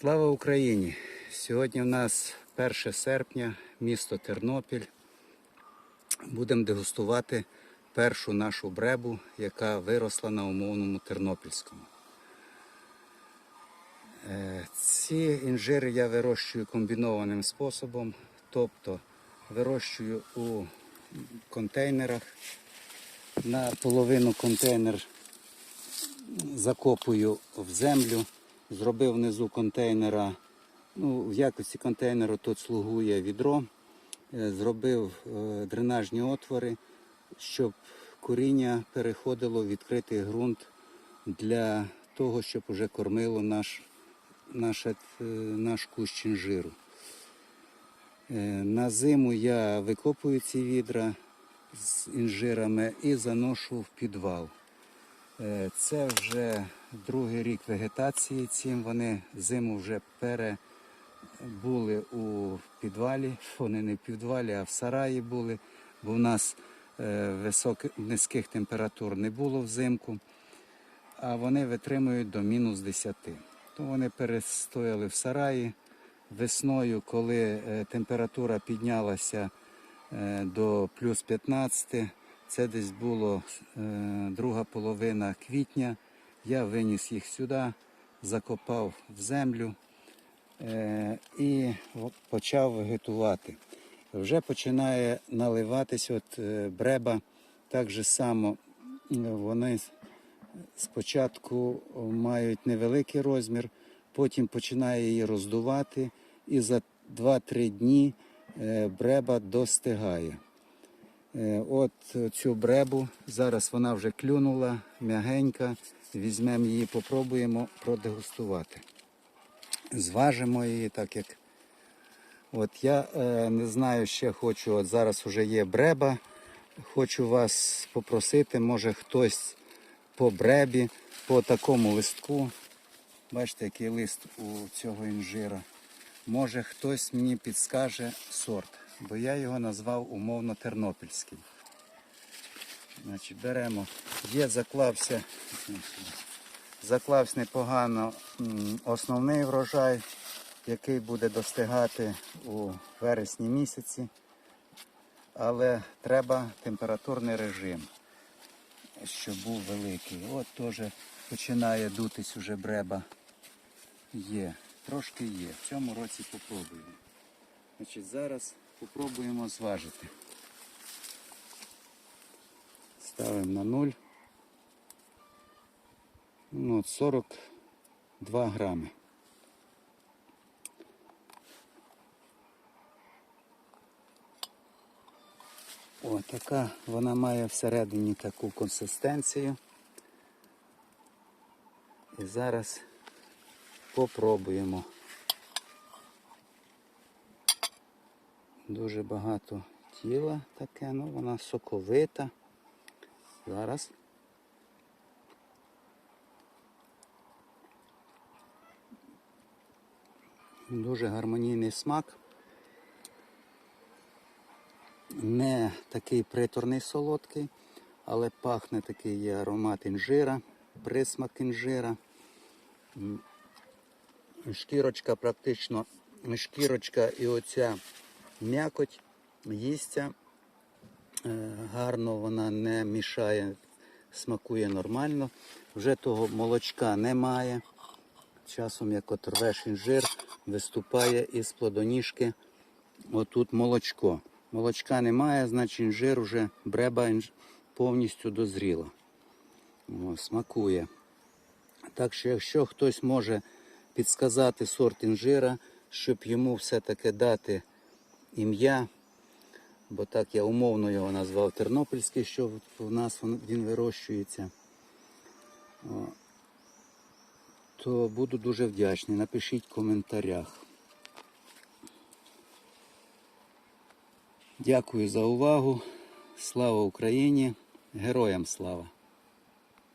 Слава Україні! Сьогодні в нас 1 серпня, місто Тернопіль. Будемо дегустувати першу нашу бребу, яка виросла на умовному Тернопільському. Е, Ці інжири я вирощую комбінованим способом, тобто вирощую у контейнерах. На половину контейнер закопую в землю, зробив внизу контейнера, ну, в якості контейнеру тут слугує відро, Е, зробив е, дренажні отвори, щоб коріння переходило в відкритий ґрунт для того, щоб уже кормило наш, наш, е, наш кущ інжиру. На зиму я викопую ці відра з інжирами і заношу в підвал. Це вже другий рік вегетації. Цим вони зиму вже перебули у підвалі. Вони не в підвалі, а в сараї були, бо в нас е, високих, низьких температур не було взимку, а вони витримують до мінус 10. То вони перестояли в сараї. Весною, коли е, температура піднялася е, до плюс 15, це десь було друга половина квітня. Я виніс їх сюди, закопав в землю е, і почав вегетувати. Вже починає наливатись от е, бреба так же само. е, Вони спочатку мають невеликий розмір, потім починає її роздувати, і за 2-3 дні е, бреба достигає. Е, От цю бребу, зараз вона вже клюнула, м'ягенька. Візьмемо її, попробуємо продегустувати. Зважимо її, так як. От я е, не знаю, ще хочу, от зараз вже є бреба. Хочу вас попросити, може хтось по бребі, по такому листку. Бачите, який лист у цього інжира. Може хтось мені підскаже сорт, бо я його назвав умовно тернопільський. Значить, беремо. Є, заклався, заклався непогано основний врожай, який буде достигати у вересні місяці. Але треба температурний режим, щоб був великий. От теж починає дутись уже бреба. Є, трошки є. В цьому році попробуємо. Значить, зараз попробуємо зважити. Ставимо на 0. Ну, от 42 грами. О, така вона має всередині таку консистенцію. І зараз попробуємо. Дуже багато тіла таке, ну вона соковита. Зараз. Дуже гармонійний смак. Не такий приторний солодкий, але пахне такий є аромат інжира, присмак інжира. Шкірочка практично, шкірочка і оця м'якоть їсться. Е, Гарно вона не мішає, смакує нормально. Вже того молочка немає. Часом, як от рвеш інжир, виступає із плодоніжки отут молочко. Молочка немає, значить інжир вже бреба повністю дозріла. О, смакує. Так що, якщо хтось може підсказати сорт інжира, щоб йому все-таки дати ім'я, бо так я умовно його назвав Тернопільський, що в- нас він вирощується, то буду дуже вдячний. Напишіть в коментарях. Дякую за увагу. Слава Україні! Героям слава!